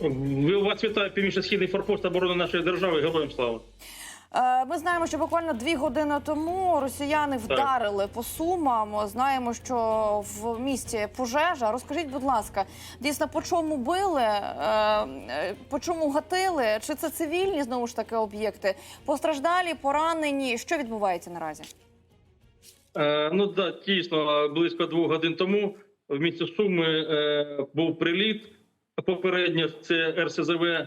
Ви у вас вітає північно-східний форпост оборони нашої держави. Героям слава. Е, Ми знаємо, що буквально дві години тому росіяни вдарили по сумам. Знаємо, що в місті пожежа. Розкажіть, будь ласка, дійсно по чому били, е, е, по чому гатили? Чи це цивільні знову ж таки об'єкти? Постраждалі, поранені? Що відбувається наразі? Е, ну да, дійсно, близько двох годин тому в місті Суми е, був приліт. Попередньо це РСЗВ,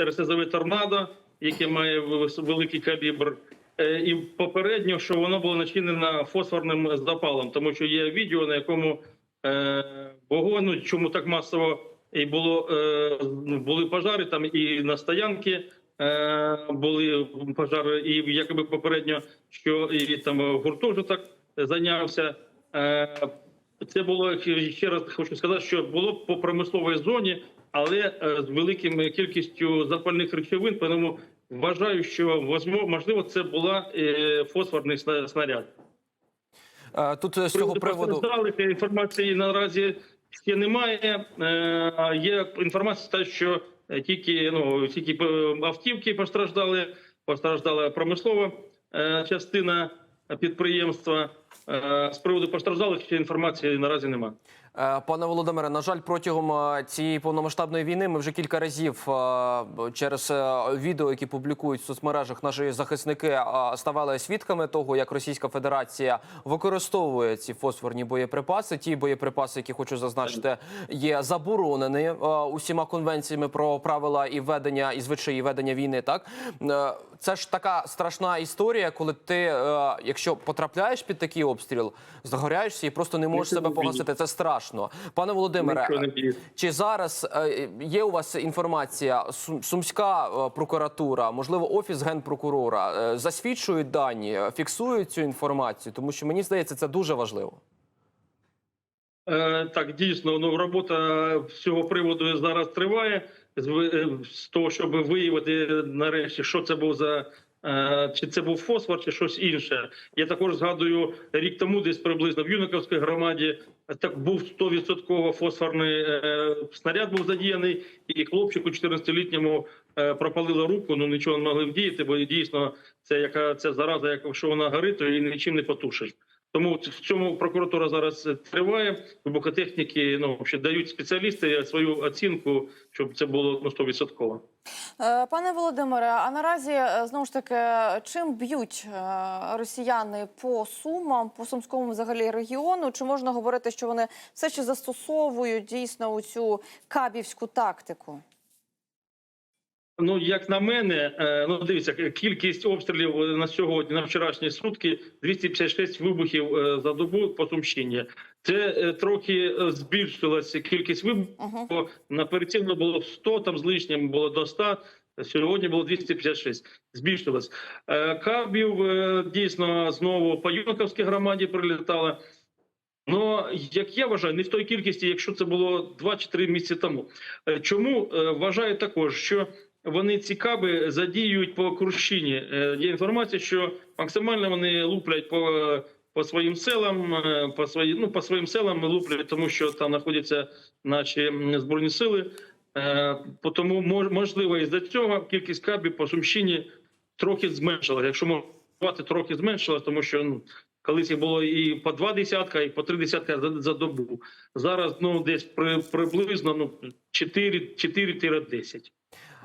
РСЗВ Торнадо, яке має великий калібр. Е, і попередньо, що воно було начинено фосфорним запалом, тому що є відео, на якому е, вогонь, ну, чому так масово і було е, були пожари там і на стоянки. Були пожари, і якоби попередньо, що і там гуртожиток зайнявся. Це було ще раз хочу сказати, що було по промисловій зоні, але е, з великим кількістю запальних речовин. Тому вважаю, що можливо це була е, фосфорний снаряд. Тут е, з цього приводу інформації наразі ще немає. Є інформація, що тільки ну тільки автівки постраждали, постраждала промислова частина підприємства. Е, З приводу постраждалих інформації наразі немає. Е, Пане Володимире, на жаль, протягом е, цієї повномасштабної війни ми вже кілька разів е, через відео, які публікують в соцмережах, наші захисники ставали свідками того, як Російська Федерація використовує ці фосфорні боєприпаси. Ті боєприпаси, які хочу зазначити, є заборонені усіма конвенціями про правила і ведення і звичаї ведення війни. Так це ж така страшна історія, коли ти, якщо потрапляєш під такий обстріл, загоряєшся і просто не можеш себе погасити. Це страшно. Пане Володимире, чи зараз е, є у вас інформація? Сумська е, прокуратура, можливо, офіс генпрокурора е, засвідчують дані, фіксують цю інформацію, тому що мені здається, це дуже важливо. Так, дійсно, ну робота з цього приводу зараз триває з з того, щоб виявити нарешті, що це був за. Е, Чи це був фосфор, чи щось інше? Я також згадую рік тому, десь приблизно в Юнаковській громаді так був 100% фосфорний е, снаряд був задіяний, і хлопчику 14-літньому е, пропалило руку. Ну нічого не могли вдіяти, бо дійсно це яка це зараза, якщо вона горить, то її нічим не потушиш. Тому в цьому прокуратура зараз е, триває. Вибухотехніки ну ще дають спеціалісти свою оцінку, щоб це було ну, 100%. Е, Пане Володимире, а наразі е, знову ж таки, чим б'ють е, росіяни по сумам, по сумському взагалі регіону? Чи можна говорити, що вони все ще застосовують дійсно цю кабівську тактику? Ну як на мене, е, ну дивіться, кількість обстрілів на сьогодні, на вчорашні сутки 256 вибухів е, за добу по Сумщині. Це е, трохи збільшилася кількість вибухів. Бо напередодні було 100, там з лишнім було до 100, сьогодні було 256. Збільшилось. Кабів дійсно знову по Юнаковській громаді прилітало. Ну, як я вважаю, не в той кількості, якщо це було 2 чи 3 місяці тому. Чому вважаю також, що вони ці каби задіюють по Курщині? Е, Є інформація, що максимально вони луплять по, по своїм селам, е, по свої, ну, по своїм селам луплять, тому що там знаходяться наші збройні сили. Е, Тому можливо із за цього кількість кабів по Сумщині трохи зменшилася. Якщо можна трохи зменшилась, тому що ну, колись їх було і по два десятка, і по три десятка за, за добу. Зараз ну десь при, приблизно ну 4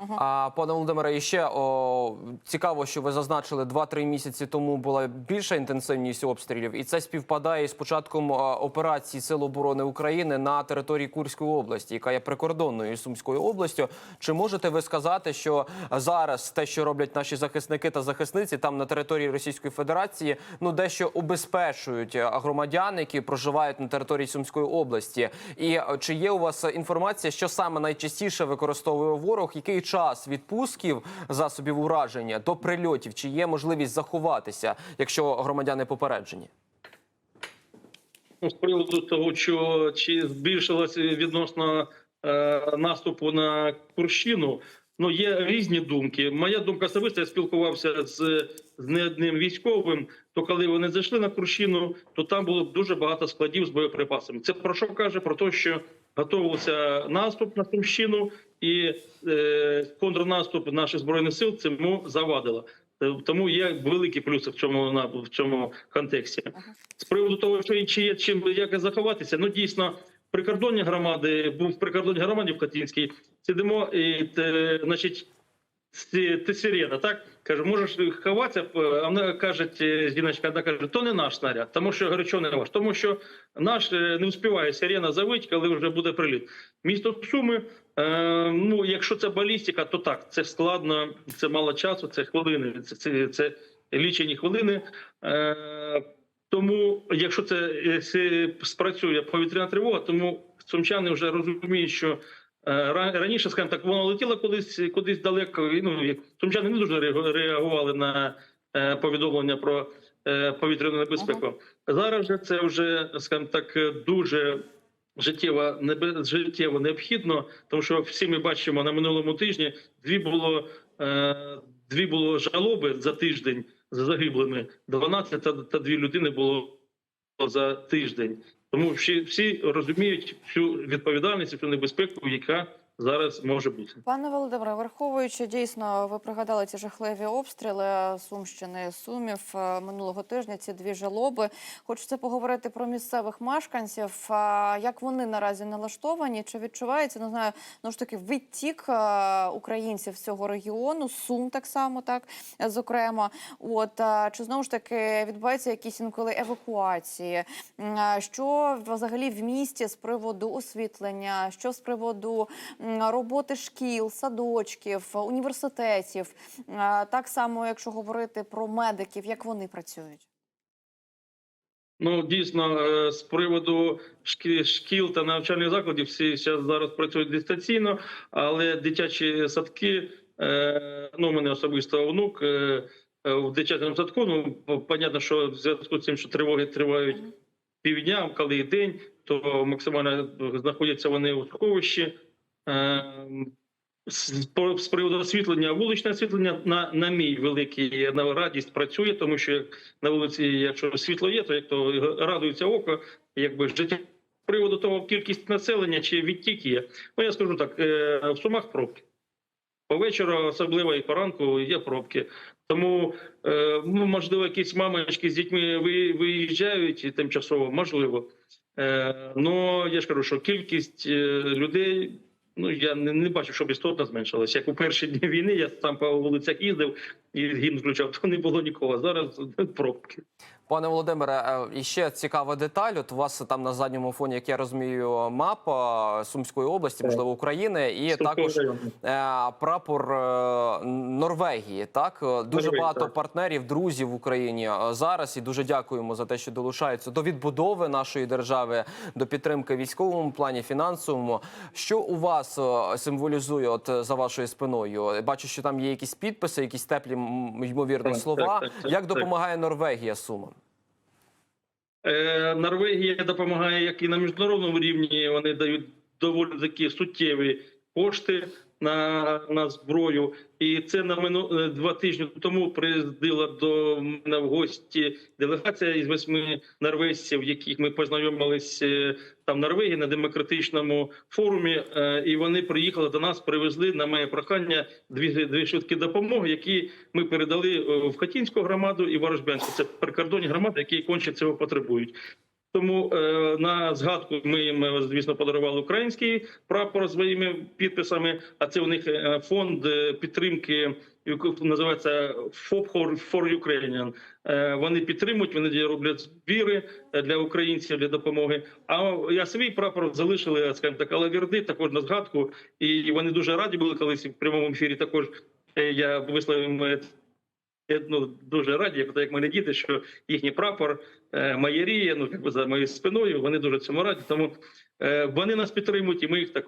4-10. А пане Володимире, і ще о, цікаво, що ви зазначили 2-3 місяці тому була більша інтенсивність обстрілів, і це співпадає з початком операції Сил оборони України на території Курської області, яка є прикордонною Сумською областю. Чи можете ви сказати, що зараз те, що роблять наші захисники та захисниці там на території Російської Федерації, ну дещо убезпечують громадян, які проживають на території Сумської області? І чи є у вас інформація, що саме найчастіше використовує ворог? Який час відпусків засобів ураження до прильотів? Чи є можливість заховатися, якщо громадяни попереджені? Ну, з приводу того, що чи збільшилося відносно е, наступу на Курщину, ну є різні думки. Моя думка особиста, я спілкувався з, з не одним військовим. То коли вони зайшли на Курщину, то там було дуже багато складів з боєприпасами. Це про що каже? Про те, що готувався наступ на Сумщину, і е, контрнаступ наших збройних сил цьому завадило. Е, Тому є великі плюси в цьому в цьому контексті. З приводу того, що чи є чим як заховатися, ну дійсно прикордонні громади був в прикордонній громаді в Катінській. Сидимо і значить. Ти, сирена, так каже, можеш ховатися. А вона каже, жіночка, вона каже, то не наш снаряд, тому що говорю, не ваш, тому що наш е, не успіває сирена завить, коли вже буде приліт. Місто Суми. Е, ну, якщо це балістика, то так, це складно, це мало часу, це хвилини, це, це, це лічені хвилини. Е, тому, якщо це е, спрацює повітряна тривога, тому сумчани вже розуміють, що е, раніше, скажімо так, воно летіло кудись кудись далеко. Ну, сумчани не дуже реагували на е, повідомлення про е, повітряну небезпеку. Зараз же це вже, скажімо так, е, дуже життєво небе- життєво необхідно, тому що всі ми бачимо на минулому тижні дві було е, дві було жалоби за тиждень за загиблими. 12 та, та дві людини було за тиждень. Тому всі, всі розуміють всю відповідальність, всю небезпеку, яка зараз може бути. Пане Володимире, враховуючи дійсно, ви пригадали ці жахливі обстріли Сумщини Сумів е, минулого тижня. Ці дві жалоби. Хочеться поговорити про місцевих мешканців. Як вони наразі налаштовані? Чи відчувається не знаю, ну ж таки відтік е, українців цього регіону? Сум так само, так зокрема. От е, чи знову ж таки відбуваються якісь інколи евакуації? Що взагалі в місті з приводу освітлення? Що з приводу роботи шкіл, садочків, університетів. Так само, якщо говорити про медиків, як вони працюють. Ну дійсно, е, з приводу шкіл та навчальних закладів всі зараз працюють дистанційно, але дитячі садки, е, ну у мене особисто онук е, е, в дитячому садку. Ну понятно, що в зв'язку з цим, що тривоги тривають півдня, коли і день, то максимально знаходяться вони у сховищі. Е, з приводу освітлення, вуличне освітлення на, на мій великий на радість працює, тому що на вулиці, якщо світло є, то як то радується око, якби життя. З приводу того, кількість населення чи відтік є. Ну я скажу так: е, в сумах пробки. По вечору, особливо і поранку, є пробки. Тому е, ну, можливо, якісь мамочки з дітьми виїжджають тимчасово, можливо. Ну я ж кажу, що кількість людей. Ну я не, не бачу, щоб істотно зменшилася. Як у перші дні війни я сам по вулицях їздив і гімн включав, то не було нікого. Зараз пробки. Пане Володимире, е, і ще цікава деталь. От у вас там на задньому фоні, як я розумію, мапа Сумської області, можливо, України, і Сумського також району. е, прапор е, Норвегії. Так Е, дуже Норвегії, багато так. партнерів, друзів в Україні е, зараз. І дуже дякуємо за те, що долучаються до відбудови нашої держави, до підтримки військовому плані, фінансовому. Що у вас е, символізує, от е, за вашою спиною? Бачу, що там є якісь підписи, якісь теплі ймовірно Так, слова. так, так, Як так. допомагає Норвегія Сумам? Е, Норвегія допомагає як і на міжнародному рівні. Вони дають доволі такі суттєві кошти на, на зброю. І це на мину е, два тижні тому приїздила до мене в гості делегація із восьми норвежців, яких ми познайомились е, там в Норвегії на демократичному форумі. Е, І вони приїхали до нас, привезли на моє прохання дві, дві швидкі допомоги, які ми передали в Хатінську громаду і Ворожбянську. Це прикордонні громади, які конче цього потребують. Тому е, на згадку ми їм, е, звісно, подарували український прапор своїми підписами. А це у них е, фонд е, підтримки, називається FOP for- Ukrainian. Е, Вони підтримують, вони роблять збіри для українців для допомоги. А я свій прапор залишили, скажімо так, алаверди, також на згадку. І вони дуже раді були колись в прямому ефірі. Також я висловив я, ну, дуже раді, як, як мене діти, що їхній прапор е, майоріє, ну якби за моєю спиною. Вони дуже цьому раді. Тому е, вони нас підтримують, і ми їх так